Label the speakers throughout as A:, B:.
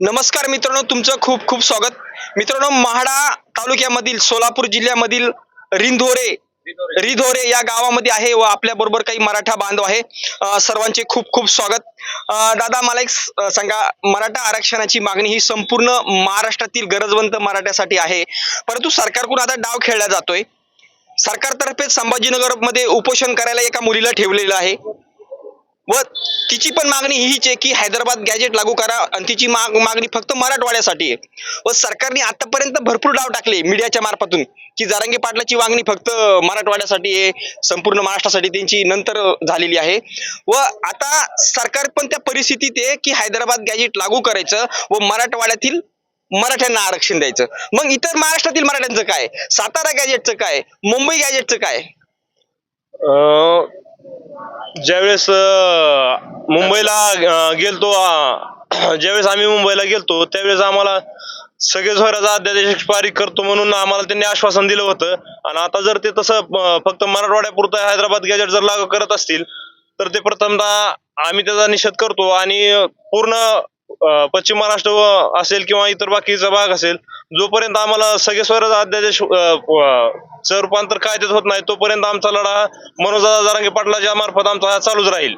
A: नमस्कार मित्रांनो तुमचं खूप खूप स्वागत. मित्रांनो महाडा तालुक्यामधील सोलापूर जिल्ह्यामधील रिंधोरे रिधोरे या गावामध्ये आहे व आपल्या बरोबर काही मराठा बांधव आहे. सर्वांचे खूप खूप स्वागत. दादा मला एक सांगा मराठा आरक्षणाची मागणी ही संपूर्ण महाराष्ट्रातील गरजवंत मराठ्यासाठी आहे. परंतु सरकारकडून आता डाव खेळला जातोय. सरकारतर्फे संभाजीनगरमध्ये उपोषण करायला एका मुलीला ठेवलेलं आहे. व तिची पण मागणी हीच आहे की हैदराबाद गॅजेट लागू करा आणि तिची माग मागणी फक्त मराठवाड्यासाठी आहे. व सरकारने आतापर्यंत भरपूर डाव टाकले मीडियाच्या मार्फतून की जारांगी पाटलाची मागणी फक्त मराठवाड्यासाठी आहे संपूर्ण महाराष्ट्रासाठी त्यांची नंतर झालेली आहे. व आता सरकार पण त्या परिस्थितीत आहे की हैदराबाद गॅजेट लागू करायचं व मराठवाड्यातील मराठ्यांना आरक्षण द्यायचं. मग इतर महाराष्ट्रातील मराठ्यांचं काय? सातारा गॅजेटचं काय? मुंबई गॅजेटचं काय?
B: अं, ज्यावेळेस अं, मुंबईला अं, गेलतो अं, ज्यावेळेस आम्ही मुंबईला गेलतो त्यावेळेस आम्हाला सगळे स्वराचा अध्यादेश पारित करतो म्हणून आम्हाला त्यांनी आश्वासन दिलं होतं. आणि आता जर ते तसं अं, फक्त मराठवाड्यापुरतं हैदराबाद गॅजेट जर लागू करत असतील तर ते प्रथमतः आम्ही त्याचा निषेध करतो. आणि पूर्ण अं, पश्चिम महाराष्ट्र व- असेल किंवा इतर बाकीचा भाग असेल जोपर्यंत आम्हाला सगळे स्वराज अध्यादेश चं रूपांतर कायद्यात होत नाही तोपर्यंत आमचा लढा मनोजा जरांगे पाटलाच्या मार्फत आमचा हा चालूच राहील.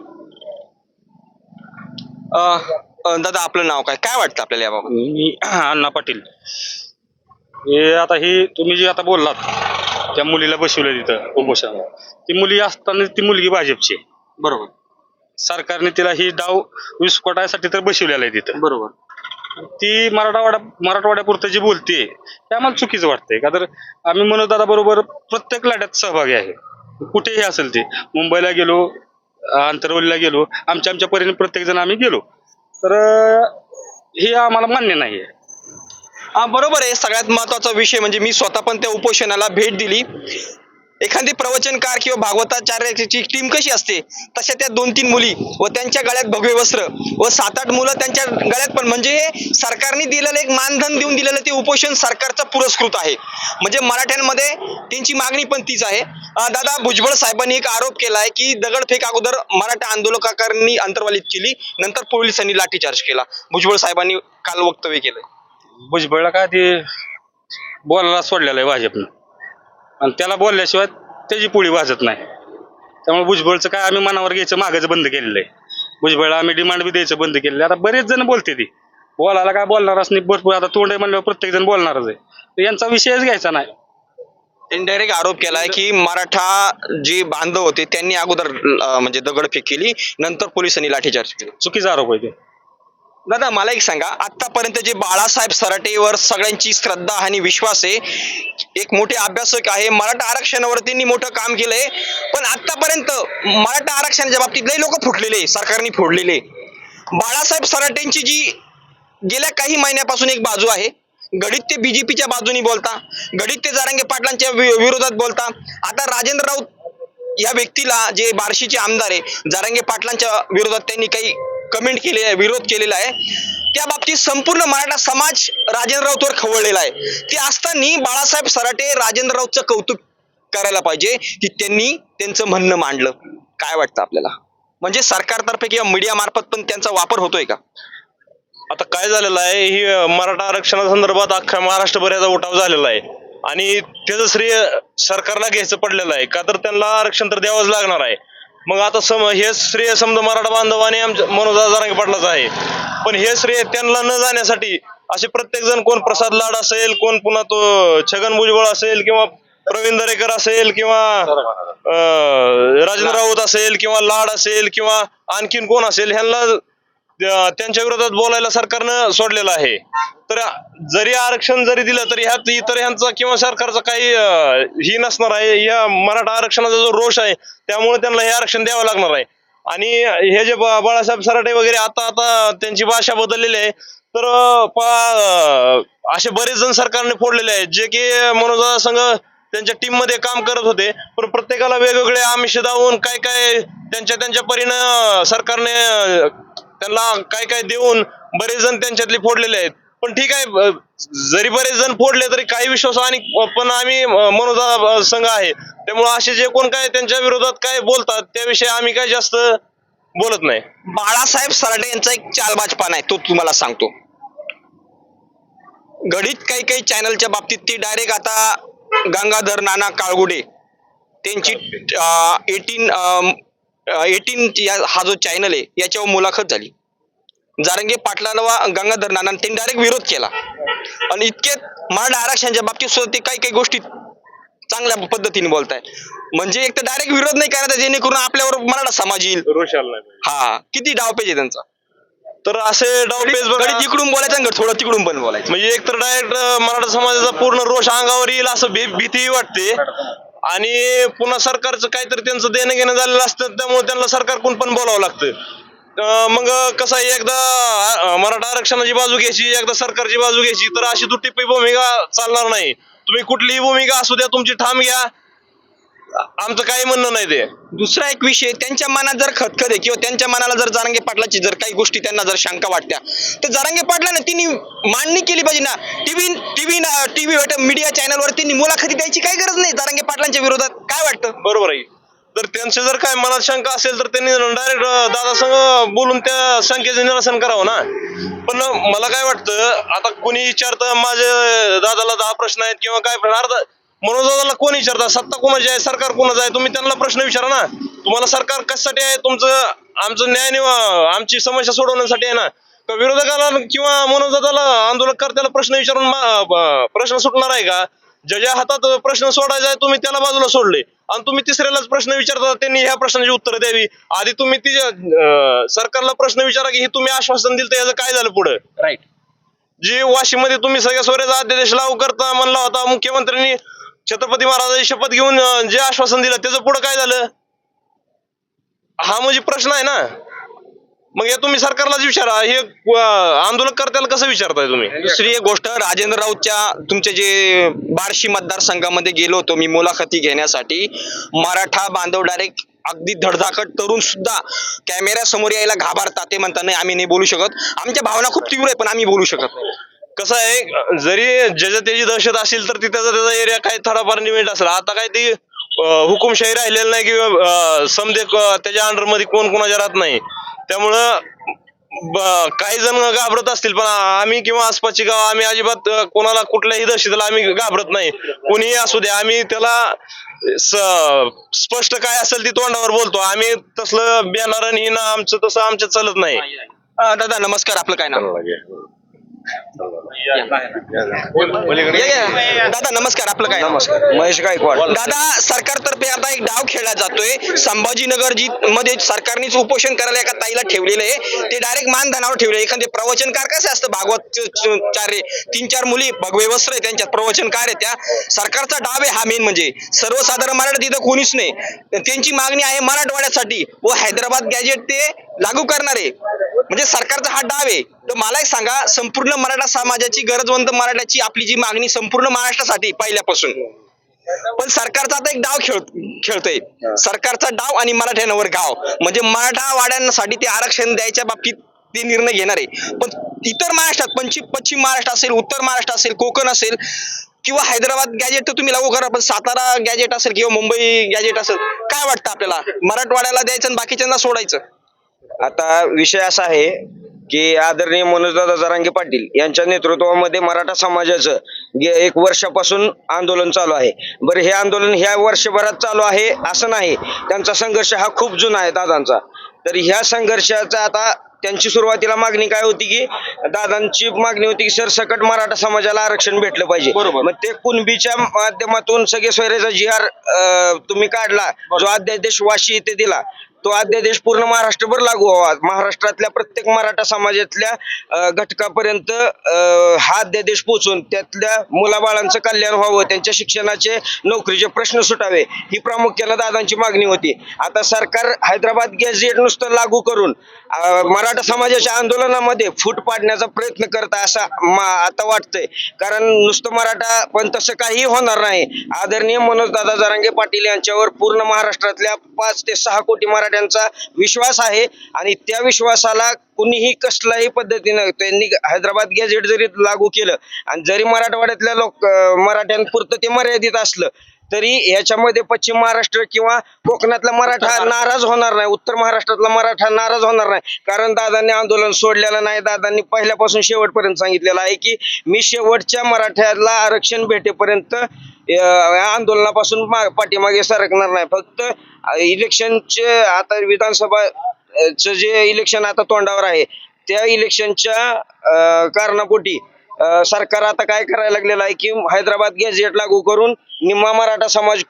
A: दादा आपलं नाव काय? काय वाटतं आपल्याला याबाबत?
C: मी अण्णा पाटील. हे आता ही तुम्ही जी आता बोललात त्या मुलीला बसवलं तिथं उपोषणाला. ती मुली असताना ती मुलगी भाजपची आहे.
A: बरोबर.
C: सरकारने तिला ही डाव विस्फोटासाठी तर बसवलेला आहे तिथं.
A: बरोबर.
C: ती मराठवाडा मराठवाड्यापुरतं जी बोलते ते आम्हाला चुकीचं वाटतंय. का तर आम्ही मनोजदादा बरोबर प्रत्येक लढ्यात सहभागी आहे. कुठेही असेल ते. मुंबईला गेलो आंतरवलीला गेलो आमच्या आमच्या परीने प्रत्येक जण आम्ही गेलो. तर हे आम्हाला मान्य नाही आहे
A: हा बरोबर आहे. सगळ्यात महत्त्वाचा विषय म्हणजे मी स्वतः पण त्या उपोषणाला भेट दिली. एखादी प्रवचनकार किंवा भागवताचार्याची टीम कशी असते? तशा त्या दोन तीन मुली व त्यांच्या गळ्यात भगवे वस्त्र व सात आठ मुलं त्यांच्या गळ्यात पण. म्हणजे हे सरकारने दिलेलं एक मानधन देऊन दिलेलं ते उपोषण सरकारचा पुरस्कृत आहे. म्हणजे मराठ्यांमध्ये त्यांची मागणी पण तीच आहे. दादा भुजबळ साहेबांनी एक आरोप केला आहे की दगडफेक अगोदर मराठा आंदोलकांनी अंतर्वालित केली नंतर पोलिसांनी लाठीचार्ज केला. भुजबळ साहेबांनी काल वक्तव्य केलं
C: भुजबळला काय ते बोलायला सोडलेलं आहे भाजपनं? आणि त्याला बोलल्याशिवाय त्याची पोळी वाजत नाही. त्यामुळे भुजबळचं काय आम्ही मनावर घ्यायचं मागायचं बंद केलेलं आहे. भुजबळला आम्ही डिमांड बी द्यायचं बंद केलेलं आहे. आता बरेच जण बोलते ती. बोलायला काय बोलणारच नाही. भरपूर आता तोंड आहे म्हणल्यावर प्रत्येक जण बोलणारच आहे. तर यांचा विषयच घ्यायचा नाही.
A: त्यांनी डायरेक्ट आरोप केलाय की मराठा जे बांधव होते त्यांनी अगोदर म्हणजे दगडफेक केली नंतर पोलिसांनी लाठीचार्ज केली.
C: चुकीचा आरोप आहे ते.
A: दादा मला एक सांगा. आतापर्यंत जे बाळासाहेब सराटेवर सगळ्यांची श्रद्धा आणि विश्वास आहे एक मोठे अभ्यासक आहे मराठा आरक्षणावर त्यांनी मोठं काम केलंय पण आतापर्यंत मराठा आरक्षणाच्या बाबतीत लई लोक फुटलेले सरकारने फोडलेले बाळासाहेब सराटेंची जी गेल्या काही महिन्यापासून एक बाजू आहे घडीत ते बीजेपीच्या बाजूनी बोलता घडीत ते जारांगे पाटलांच्या विरोधात बोलता आता राजेंद्र राऊत या व्यक्तीला जे बार्शीचे आमदार आहे जारांगे पाटलांच्या विरोधात त्यांनी काही कमेंट केले आहे विरोध केलेला आहे. त्या बाबतीत संपूर्ण मराठा समाज राजेंद्र राऊतवर खवळलेला आहे. ते असताना बाळासाहेब सराटे राजेंद्र राऊतचं कौतुक करायला पाहिजे की त्यांनी त्यांचं म्हणणं मांडलं. काय वाटतं आपल्याला? म्हणजे सरकारतर्फे किंवा मीडिया मार्फत पण त्यांचा वापर होतोय का?
B: आता काय झालेलं आहे ही मराठा आरक्षणासंदर्भात अख्ख्या महाराष्ट्रभर याचा उठाव झालेला आहे. आणि त्याचं श्रेय सरकारला घ्यायचं पडलेलं आहे. का तर त्यांना आरक्षण तर द्यावंच लागणार आहे. मग आता सम हे श्रेय समजा मराठा बांधवाने आमच्या मनोजा जरांगे पाटलाच आहे. पण हे श्रेय त्यांना न जाण्यासाठी असे प्रत्येक जण कोण प्रसाद लाड असेल कोण पुन्हा तो छगन भुजबळ असेल किंवा प्रवीण दरेकर असेल किंवा राजेंद्र राऊत असेल किंवा लाड असेल किंवा आणखीन कोण असेल ह्यांना त्यांच्या विरोधात बोलायला सरकारनं सोडलेलं आहे. तर जरी आरक्षण जरी दिलं तरी ह्यात इतर ह्यांचा किंवा सरकारचा काही ही नसणार आहे. या मराठा आरक्षणाचा जो रोष आहे त्यामुळे त्यांना हे आरक्षण द्यावं लागणार आहे. आणि हे जे बाळासाहेब सराटे वगैरे आता आता त्यांची भाषा बदललेली आहे. तर असे बरेच जण सरकारने फोडलेले आहेत. जे की मनोजा संघ त्यांच्या टीममध्ये काम करत होते. पण प्रत्येकाला वेगवेगळे आमिष दावून काय काय त्यांच्या त्यांच्या परीनं सरकारने त्यांना काय काय देऊन बरेच जण त्यांच्यातले फोडलेले आहेत. पण ठीक आहे जरी बरेच जण फोडले तरी काही विश्वास आणि पण आम्ही मनोजा संघ आहे. त्यामुळे असे जे कोण काय त्यांच्या विरोधात काय बोलतात त्याविषयी आम्ही काय जास्त बोलत नाही.
A: बाळासाहेब सराटे यांचा एक चालबाजपान आहे तो तुम्हाला सांगतो. घडीत काही काही चॅनलच्या बाबतीत ती डायरेक्ट आता गंगाधर नाना काळगुडे त्यांची एटीन एटीन हा जो चॅनल आहे याच्यावर मुलाखत झाली. जारंगे पाटलाला वा गंगाधर नाना त्यांनी डायरेक्ट विरोध केला. आणि इतके मराठा आरक्षणाच्या बाबतीत सुद्धा ते काही काही गोष्टी चांगल्या पद्धतीने बोलताय. म्हणजे एक तर डायरेक्ट विरोध नाही करायचा जेणेकरून आपल्यावर मराठा समाज येईल.
B: रोषाला नाही. पाहिजे.
A: हा. किती डावपेच आहे त्यांचा?
B: तर असे डावपेच बघा.
A: गणित इकडून बोलायचं आणि थोडं तिकडून पण बोलायचं.
B: म्हणजे एक तर डायरेक्ट मराठा समाजाचा पूर्ण रोष अंगावर येईल असं भी- भीती वाटते. आणि पुन्हा सरकारचं काहीतरी त्यांचं देणं घेणं झालेलं असतं त्यामुळे त्यांना सरकारकडून पण बोलावं लागतं. मग कसं आहे एकदा मराठा आरक्षणाची बाजू घ्यायची एकदा सरकारची बाजू घ्यायची तर अशी दुट्टीपी भूमिका चालणार नाही. तुम्ही कुठलीही भूमिका असू द्या तुमची ठाम घ्या. आमचं काही म्हणणं नाही ते.
A: दुसरा एक विषय त्यांच्या मनात जर खतखत आहे किंवा त्यांच्या मनाला जर जारांगे पाटलाची जर काही गोष्टी त्यांना जर शंका वाटत्या तर जारांगे पाटलाने त्यांनी मांडणी केली पाहिजे ना. टीव्ही टीव्ही टीव्ही मीडिया चॅनलवर त्यांनी मुलाखती द्यायची काही गरज नाही जारांगे पाटलांच्या विरोधात. काय वाटतं?
B: बरोबर आहे. तर त्यांचे जर काय मनात शंका असेल तर त्यांनी डायरेक्ट दादा संघ बोलून त्या शंकेचं निरसन करावं ना. पण मला काय वाटतं आता कोणी विचारतं माझे दादाला दहा प्रश्न आहेत किंवा काय प्रश्न अर्धा मनोज दादाला कोण विचारतात सत्ता कोणाची आहे? सरकार कोणाचं आहे? तुम्ही त्यांना प्रश्न विचारा ना. तुम्हाला सरकार कशासाठी आहे? तुमचं आमचं न्याय निवा आमची समस्या सोडवण्यासाठी आहे ना. का विरोधकाला किंवा मनोज दादाला आंदोलनकर्त्याला प्रश्न विचारून प्रश्न सुटणार आहे का? ज्याच्या हातात प्रश्न सोडायचा आहे तुम्ही त्याला बाजूला सोडले. आणि तुम्ही तिसऱ्यालाच प्रश्न विचारता त्यांनी ह्या प्रश्नाची उत्तर द्यावी. आधी तुम्ही तिच्या सरकारला प्रश्न विचारा की हे तुम्ही आश्वासन दिलं तर याचं काय झालं पुढं?
A: राईट
B: जे वाशीमध्ये तुम्ही सगळ्या सोयऱ्याचा अध्यादेश लागू करता म्हणला होता मुख्यमंत्र्यांनी छत्रपती महाराजांची शपथ घेऊन जे आश्वासन दिलं त्याचं पुढं काय झालं? हा म्हणजे प्रश्न आहे ना. मग या तुम्ही सरकारलाच विचारा. हे आंदोलन आंदोलनकर्त्याला कसं विचारताय तुम्ही?
A: दुसरी एक गोष्ट राजेंद्र राऊतच्या तुमचे जे बार्शी मतदारसंघामध्ये गेलो होतो मी मुलाखती घेण्यासाठी मराठा बांधव डायरेक्ट अगदी धडधाकट तरुण सुद्धा कॅमेऱ्यासमोर यायला घाबरतात. ते म्हणतात नाही आम्ही नाही बोलू शकत. आमच्या भावना खूप तीव्र आहे पण आम्ही बोलू शकत नाही.
B: कसं आहे जरी ज्याच्या त्याची दहशत असेल तर तिथं त्याचा एरिया काही थोडाफार निमिट असेल. आता काय ती हुकुमशाही राहिलेलं नाही किंवा समजे क- त्याच्या अंडरमध्ये कोण कोणाच्या राहत नाही. त्यामुळं काही जण घाबरत असतील पण आम्ही किंवा आसपासची गाव आम्ही अजिबात कोणाला कुठल्याही दहशतीला आम्ही घाबरत नाही. कोणीही असू दे आम्ही त्याला स्पष्ट काय असेल ती तोंडावर बोलतो. आम्ही तसलं बॅनर आणि हिनं आमचं तसं आमच्यात चालत नाही.
A: दादा नमस्कार. आपलं काय नाव. दादा नमस्कार आपलं काय? नमस्कार.
D: महेश गायकवाड.
A: दादा सरकारतर्फे आता एक डाव खेळला जातोय. संभाजीनगर जी मध्ये सरकारनेच उपोषण करायला एका ताईला ठेवलेलं आहे. ते डायरेक्ट मानधनावर ठेवले. एखादे प्रवचनकार कसे असतं? भागवत चार रे तीन चार मुली भगवे वस्त्र आहे त्यांच्यात प्रवचनकार आहे त्या. सरकारचा डाव आहे हा मेन म्हणजे. सर्वसाधारण मराठा तिथं कोणीच नाही. त्यांची मागणी आहे मराठवाड्यासाठी. व हैदराबाद गॅजेट ते लागू करणार. आहे म्हणजे सरकारचा हा डाव आहे. तर मला एक सांगा संपूर्ण मराठा समाजाची गरजवंत मराठ्याची आपली जी मागणी संपूर्ण महाराष्ट्रासाठी पहिल्यापासून. पण सरकारचा आता एक डाव खेळ खेळतोय. सरकारचा डाव आणि मराठ्यांवर गाव म्हणजे मराठा वाड्यांसाठी ते आरक्षण द्यायच्या बाबतीत ते निर्णय घेणार. आहे पण इतर महाराष्ट्रात पश्चिम पश्चिम महाराष्ट्र असेल उत्तर महाराष्ट्र असेल कोकण असेल किंवा हैदराबाद गॅजेट तर तुम्ही लागू करा पण सातारा गॅजेट असेल किंवा मुंबई गॅजेट असेल काय वाटतं आपल्याला? मराठवाड्याला द्यायचं आणि बाकीच्यांना सोडायचं?
D: आता विषय असा आहे की आदरणीय मनोजदादा जरांगे पाटील यांच्या नेतृत्वामध्ये मराठा समाजाचं एक वर्षापासून आंदोलन चालू आहे. बरं हे आंदोलन ह्या वर्षभरात चालू आहे असं नाही. त्यांचा संघर्ष हा खूप जुना आहे दादांचा. तर ह्या संघर्षाचा आता त्यांची सुरुवातीला मागणी काय होती की दादांची मागणी होती की सरसकट मराठा समाजाला आरक्षण भेटलं पाहिजे.
A: बरोबर.
D: मग ते कुणबीच्या माध्यमातून सगळे सोयऱ्याचा जी आर तुम्ही काढला जो अध्यादेश वाशी इथे दिला तो अध्यादेश पूर्ण महाराष्ट्रभर लागू व्हावा. महाराष्ट्रातल्या प्रत्येक मराठा समाजातल्या घटकापर्यंत हा अध्यादेश पोहोचून त्यातल्या मुलाबाळांचं कल्याण व्हावं त्यांच्या शिक्षणाचे नोकरीचे प्रश्न सुटावे ही प्रामुख्यानं दादांची मागणी होती. आता सरकार हैदराबाद गॅझेट नुसतं लागू करून मराठा समाजाच्या आंदोलनामध्ये फूट पाडण्याचा प्रयत्न करत असा आता वाटतंय. कारण नुसतं मराठा पण तसं काही होणार नाही. आदरणीय मनोज दादा जरांगे पाटील यांच्यावर पूर्ण महाराष्ट्रातल्या पाच ते सहा कोटी मराठ्यांचा विश्वास आहे आणि त्या विश्वासाला कुणीही कसल्याही पद्धतीनं त्यांनी हैदराबाद गॅझेट जरी लागू केलं आणि जरी मराठवाड्यातल्या लोक मराठ्यांपुरतं ते मर्यादित असलं तरी ह्याच्यामध्ये पश्चिम महाराष्ट्र किंवा कोकणातला मराठा नाराज होणार नाही. उत्तर महाराष्ट्रातला मराठा नाराज होणार नाही. कारण दादांनी आंदोलन सोडलेलं नाही. दादांनी पहिल्यापासून शेवटपर्यंत सांगितलेलं आहे की मी शेवटच्या मराठ्याला आरक्षण भेटेपर्यंत आंदोलनापासून मा- पाठीमागे सरकणार नाही. फक्त इलेक्शनचे आता विधानसभा जे इलेक्शन आता तोंडावर आहे त्या इलेक्शनच्या कारणापोटी सरकार आता काय करायला लागलेलं आहे की हैदराबाद गॅझेट लागू करून निम्मा मराठा समाज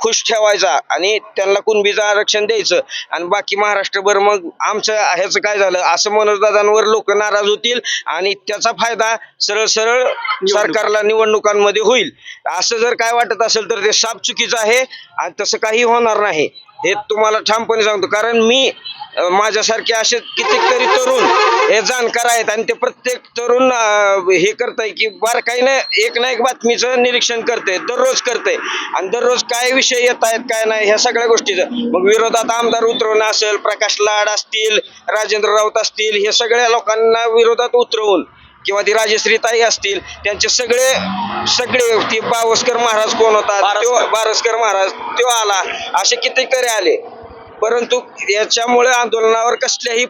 D: खुश ठेवायचा आणि त्यांना कुणबीचं आरक्षण द्यायचं. आणि बाकी महाराष्ट्रभर मग आमचं ह्याचं काय झालं? असं मनोजदादांवर लोक नाराज होतील आणि त्याचा फायदा सरळ सरळ सरकारला निवडणुकांमध्ये होईल. असं जर काय वाटत असेल तर ते साफ चुकीचं आहे आणि तसं काही होणार नाही. हे तुम्हाला ठामपणे सांगतो कारण मी माझ्यासारखे असे कितीतरी तरुण हे जाणकार आहेत आणि ते प्रत्येक तरुण हे करताय की बारकाईने एक ना एक बातमीचं निरीक्षण करते दररोज करते आणि दररोज काय विषय येत आहेत काय नाही ह्या सगळ्या गोष्टीचं. मग विरोधात आमदार उतरवणं असेल प्रकाश लाड असतील राजेंद्र राऊत असतील हे सगळ्या लोकांना विरोधात उतरवून किंवा ती राजश्रीताई असतील त्यांचे सगळे सगळे ती बावस्कर महाराज कोण होता? त्यो- बारसकर महाराज तो आला. असे कितीतरी आले. परंतु याच्यामुळे आंदोलनावर कसल्याही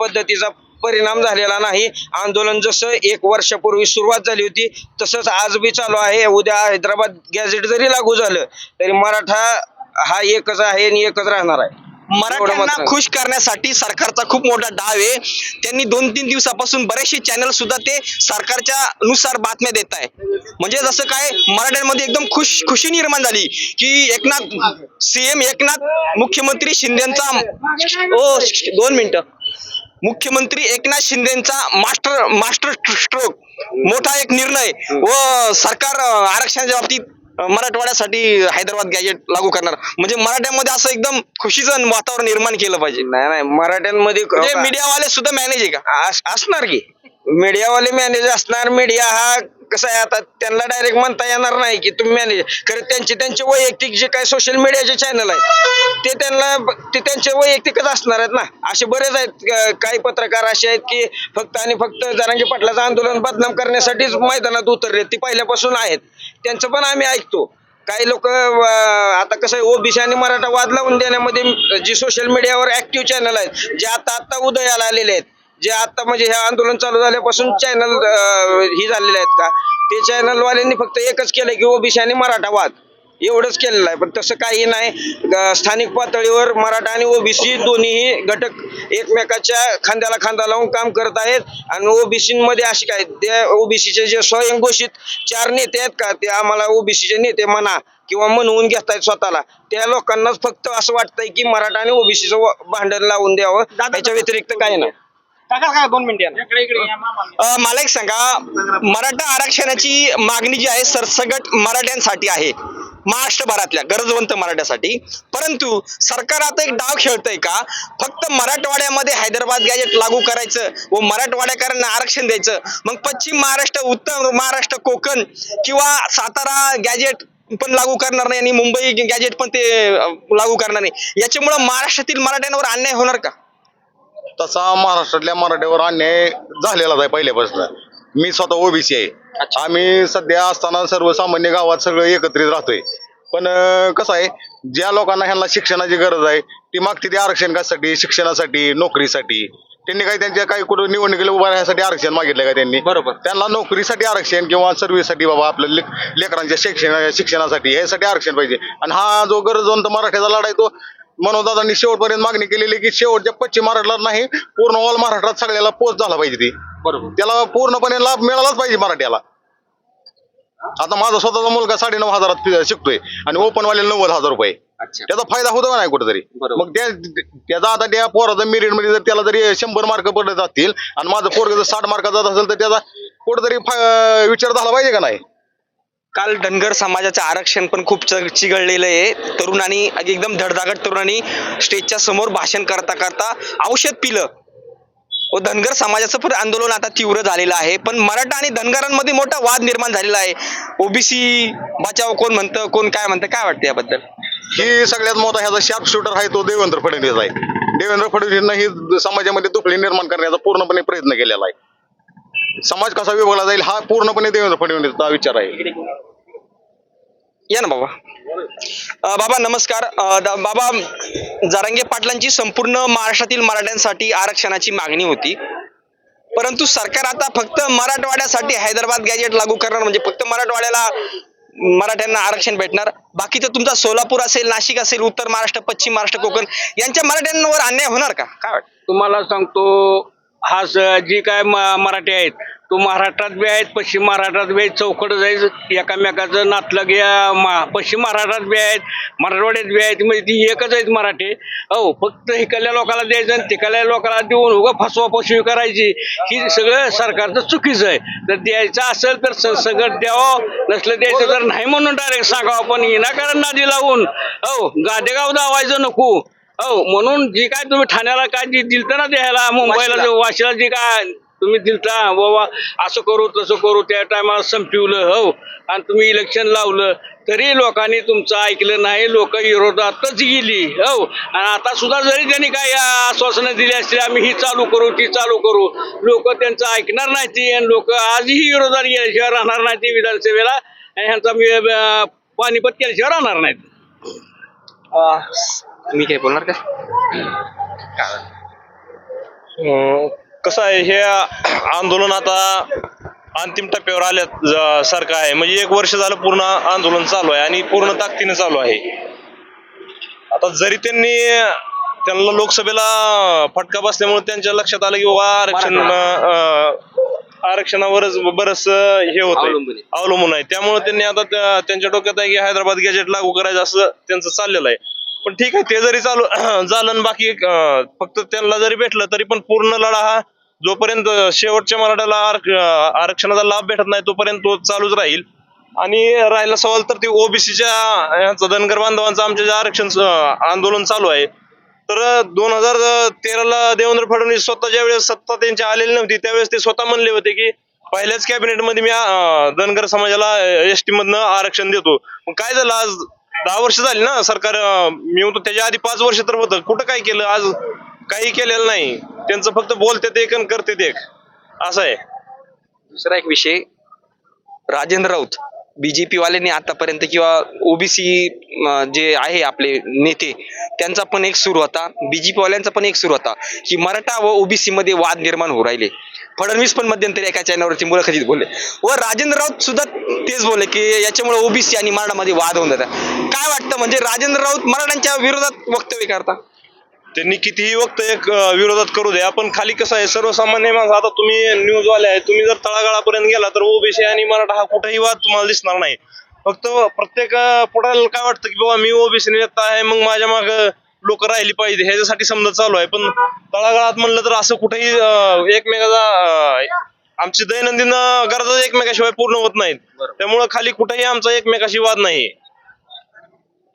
D: पद्धतीचा परिणाम झालेला नाही. आंदोलन जसं एक वर्षापूर्वी सुरुवात झाली होती तसंच आज बी चालू आहे. उद्या हैदराबाद गॅझेट जरी लागू झालं तरी मराठा हा एकच आहे आणि एकच राहणार आहे.
A: मराठ्यांना. खुश करण्यासाठी सरकारचा खूप मोठा डाव आहे त्यांनी दोन तीन दिवसापासून बरेचसे चॅनल सुद्धा ते सरकारच्या नुसार बातम्या देत आहे म्हणजे जसं काय मराठ्यांमध्ये एकदम खुश खुशी निर्माण झाली की एकनाथ सीएम एकनाथ मुख्यमंत्री शिंदेचा ओ दोन मिनिटं मुख्यमंत्री एकनाथ शिंदेचा मास्टर मास्टर स्ट्रोक मोठा एक निर्णय व सरकार आरक्षणाच्या बाबतीत मराठवाड्यासाठी हैदराबाद गॅजेट लागू करणार. म्हणजे मराठ्यामध्ये असं एकदम खुशीचं वातावरण निर्माण केलं पाहिजे.
D: नाही नाही मराठ्यांमध्ये
A: म्हणजे मीडियावाले सुद्धा मॅनेज आहे का?
D: अस- असणार की. मीडियावाले मॅनेजर असणार मीडिया हा कसं आहे आता त्यांना डायरेक्ट म्हणता येणार नाही की तुम्ही मॅनेजर खरं त्यांचे त्यांचे वैयक्तिक जे काही सोशल मीडियाचे चॅनल आहेत ते त्यांना ते त्यांचे वैयक्तिकच असणार आहेत ना. असे बरेच आहेत काही पत्रकार असे आहेत की फक्त आणि फक्त जरांगी पाटलाचं आंदोलन बदनाम करण्यासाठीच मैदानात उतरले ती पहिल्यापासून आहेत. त्यांचं पण आम्ही ऐकतो. काही लोक आता कसं आहे ओबीसी आणि मराठा वाद लावून देण्यामध्ये जी सोशल मीडियावर ऍक्टिव्ह चॅनल आहेत जे आता आता उदयाला आलेले आहेत. जे आता म्हणजे हे आंदोलन चालू झाल्यापासून चॅनल ही झालेले आहेत का? ते चॅनलवाल्यांनी फक्त एकच केलं की ओबीसी आणि मराठा वाद. एवढंच केलेलं आहे. पण तसं काही नाही. स्थानिक पातळीवर मराठा आणि ओबीसी दोन्हीही घटक एकमेकाच्या खांद्याला खांदा लावून काम करत आहेत. आणि ओबीसी मध्ये अशी काय त्या ओबीसीचे जे स्वयंघोषित चार नेते आहेत का ते आम्हाला ओबीसीचे नेते म्हणा किंवा म्हणवून घेतायत स्वतःला. त्या लोकांनाच फक्त असं वाटतंय की मराठा आणि ओबीसीचं भांडण लावून द्यावं. त्याच्या व्यतिरिक्त काही नाही.
A: काका काय दोन मिनिटं मला एक सांगा मराठा आरक्षणाची मागणी जी आहे सरसगट मराठ्यांसाठी आहे. महाराष्ट्रभरातल्या गरजवंत मराठ्यासाठी. परंतु सरकार आता एक डाव खेळतंय का? फक्त मराठवाड्यामध्ये हैदराबाद गॅजेट लागू करायचं व मराठवाड्याकरांना आरक्षण द्यायचं. मग पश्चिम महाराष्ट्र उत्तर महाराष्ट्र कोकण किंवा सातारा गॅजेट पण लागू करणार नाही आणि मुंबई गॅजेट पण ते लागू करणार नाही. याच्यामुळे महाराष्ट्रातील मराठ्यांवर अन्याय होणार का?
E: तसा महाराष्ट्रातल्या मराठ्यावर अन्याय झालेलाच आहे पहिल्यापासून. मी स्वतः ओबीसी आहे. आम्ही सध्या असताना सर्वसामान्य गावात सगळं एकत्रित राहतोय. पण कसं आहे ज्या लोकांना ह्यांना शिक्षणाची गरज आहे ती मागते ते आरक्षण कशासाठी? शिक्षणासाठी नोकरीसाठी? त्यांनी काही त्यांच्या काही कुठं निवडणुकीला उभा राहण्यासाठी आरक्षण मागितलं का त्यांनी?
A: बरोबर.
E: त्यांना नोकरीसाठी आरक्षण किंवा सर्व्हिससाठी बाबा आपल्या लेक- लेकरांच्या शिक्षण शिक्षणासाठी ह्यासाठी आरक्षण पाहिजे. आणि हा जो गरजवंत मराठ्याचा लढा आहे मनोदादांनी शेवटपर्यंत मागणी केलेली की शेवटच्या पश्चिम महाराष्ट्रात नाही पूर्ण ऑल महाराष्ट्रात सगळ्याला पोच झाला पाहिजे ती.
A: बरोबर.
E: त्याला पूर्णपणे लाभ मिळालाच पाहिजे मराठ्याला. आता माझा स्वतःचा मुलगा साडेनऊ हजारात फी- शिकतोय आणि ओपन वाले नव्वद हजार रुपये.
A: अच्छा.
E: त्याचा फायदा होतो का नाही कुठेतरी?
A: बरोबर.
E: मग त्या त्याचा आता त्या पोराचा मेरिटमध्ये जर त्याला जरी शंभर मार्क पडत असतील आणि माझं पोरग जर साठ मार्काचा जात असेल तर त्याचा कुठेतरी विचार झाला पाहिजे का नाही?
A: काल धनगर समाजाचं आरक्षण पण खूप चिघळलेलं आहे. तरुणांनी एकदम धडधाकट तरुणांनी स्टेजच्या समोर भाषण करता करता औषध पिलं. व धनगर समाजाचं पण आंदोलन आता तीव्र झालेलं आहे. पण मराठा आणि धनगरांमध्ये मोठा वाद निर्माण झालेला आहे. ओबीसी बचाव कोण म्हणतं कोण काय म्हणतं काय वाटतं याबद्दल?
E: ही सगळ्यात मोठा ह्याचा शार्प शूटर आहे तो देवेंद्र फडणवीस आहे. देवेंद्र फडणवीसनं ही समाजामध्ये दुखली निर्माण करण्याचा पूर्णपणे प्रयत्न केलेला आहे. समाज कसा विभागला जाईल हा पूर्णपणे देवेंद्र फडणवीसचा विचार आहे.
A: या ना बाबा. बाबा नमस्कार. बाबा जारांगे पाटलांची संपूर्ण महाराष्ट्रातील मराठ्यांसाठी आरक्षणाची मागणी होती. परंतु सरकार आता फक्त मराठवाड्यासाठी हैदराबाद गॅजेट लागू करणार म्हणजे फक्त मराठवाड्याला मराठ्यांना आरक्षण भेटणार. बाकीचं तुमचा सोलापूर असेल नाशिक असेल उत्तर महाराष्ट्र पश्चिम महाराष्ट्र कोकण यांच्या मराठ्यांवर अन्याय होणार का? काय
C: तुम्हाला सांगतो हा जी काय मराठी आहेत तो महाराष्ट्रात बी आहेत पश्चिम महाराष्ट्रात बी आहेत चौकड जायचं एकामेकाचं नातलग या मा- पश्चिम महाराष्ट्रात बी आहेत मराठवाड्यात बी आहेत म्हणजे ती एकच आहेत मराठी. हो फक्त इकडल्या लोकांना द्यायचं आणि तिकडल्या लोकांना देऊन उगा फसवा फसवी करायची ही सगळं सरकारचं चुकीचं आहे. तर द्यायचं असेल तर स- सगळं द्यावं नसलं द्यायचं तर नाही म्हणून डायरेक्ट सांगावं. पण विनाकारण नादी लावून हो गादेगाव दावायचं नको. हो म्हणून जी काय तुम्ही ठाण्याला काय जी दिलतं ना द्यायला मुंबईला
A: वाशीला
C: जी काय तुम्ही दिलता बाबा असं करू तसं करू त्या टायमाला संपवलं हो. आणि तुम्ही इलेक्शन लावलं तरी लोकांनी तुमचं ऐकलं नाही लोक विरोधातच गेली हो. आणि आता सुद्धा जरी त्यांनी काय आश्वासनं दिली असतील आम्ही ही चालू करू ती चालू करू लोक त्यांचं ऐकणार नाही ती आणि लोक आजही विरोधात गेल्याशिवाय राहणार नाही ती विधानसभेला आणि ह्यांचा मी, अं, पानिपत केल्याशिवाय राहणार नाहीत
A: तुम्ही काय बोलणार का?
B: कसं आहे हे आंदोलन आता अंतिम टप्प्यावर आल्यात ज- सारखं आहे. म्हणजे एक वर्ष झालं पूर्ण आंदोलन चालू आहे आणि पूर्ण ताकदीने चालू आहे. आता जरी त्यांनी त्यांना लोकसभेला फटका बसल्यामुळे त्यांच्या लक्षात आलं की बाबा आरक्षण आरक्षणावरच बरंच हे होत
A: अवलंबून आहे.
B: त्यामुळे त्यांनी आता त्या- त्यांच्या डोक्यात आहे की हैदराबाद गॅजेट लागू करायचं असं त्यांचं चाललेलं आहे. पण ठीक आहे ते जरी चालू झालं आणि बाकी फक्त त्यांना जरी भेटलं तरी पण पूर्ण लढा हा जोपर्यंत शेवटच्या मराठ्याला आरक्षणाचा लाभ भेटत नाही तोपर्यंत तो चालूच राहील. आणि राहिला सवाल तर ते ओबीसीच्या यांचं धनगर बांधवांचं आमच्या जे आरक्षण आंदोलन चालू आहे. तर दोन हजार तेराला देवेंद्र फडणवीस स्वतः ज्या वेळेस सत्ता त्यांची आलेली नव्हती त्यावेळेस ते स्वतः म्हणले होते की पहिल्याच कॅबिनेटमध्ये मी धनगर समाजाला एस टी मधनं आरक्षण देतो. मग काय झालं आज? दहा वर्ष झाली ना सरकार मी म्हणतो त्याच्या आधी पाच वर्ष तर होतं. कुठं काय केलं? आज काही केलेलं नाही. त्यांचं फक्त बोलते एक आणि करते एक असं आहे.
A: दुसरा एक विषय राजेंद्र राऊत बीजेपी वाल्यांनी आतापर्यंत किंवा ओबीसी जे आहे आपले नेते त्यांचा पण एक सुरू होता. बीजेपी वाल्यांचा पण एक सुरू होता की मराठा व ओबीसी मध्ये वाद निर्माण होऊ राहिले. फडणवीस पण मध्यंतरी एका चॅनलवरती मुलाखतीत बोलले. व राजेंद्र राऊत सुद्धा तेच बोलले की याच्यामुळे ओबीसी आणि मराठामध्ये वाद होऊन जातात. काय वाटतं म्हणजे राजेंद्र राऊत मराठ्यांच्या विरोधात वक्तव्य करता?
B: त्यांनी कितीही वक्त एक विरोधात करू द्या पण खाली कसं आहे सर्वसामान्य माणसं आता तुम्ही न्यूज वाले आहे तुम्ही जर तळागाळापर्यंत गेला तर ओबीसी आणि मराठा हा कुठेही वाद तुम्हाला दिसणार नाही. फक्त प्रत्येक पुढाऱ्याला काय वाटतं की बाबा मी ओबीसी नेता आहे मग माझ्या माग लोक राहिली पाहिजे. ह्याच्यासाठी समजा चालू आहे. पण तळागाळात म्हणलं तर असं कुठेही एकमेकाचा आमची दैनंदिन गरजा एकमेकाशिवाय पूर्ण होत नाहीत. त्यामुळे खाली कुठेही आमचा एकमेकाशी वाद नाही.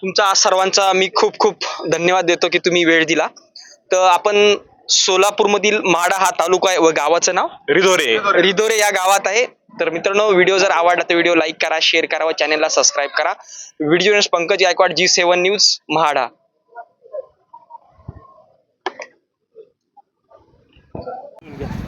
A: तुमचा सर्वांचा मी खूप खूप धन्यवाद देतो की तुम्ही वेळ दिला. तर आपण सोलापूरमधील माडा हा तालुका आहे व गावाचं नाव?
B: रिधोरे.
A: रिधोरे या गावात आहे. तर मित्रांनो व्हिडिओ जर आवडला तर व्हिडिओ लाईक करा शेअर करा व चॅनलला सबस्क्राईब करा. Video Pankaj Gaikwad ji seven news MHADA. नाही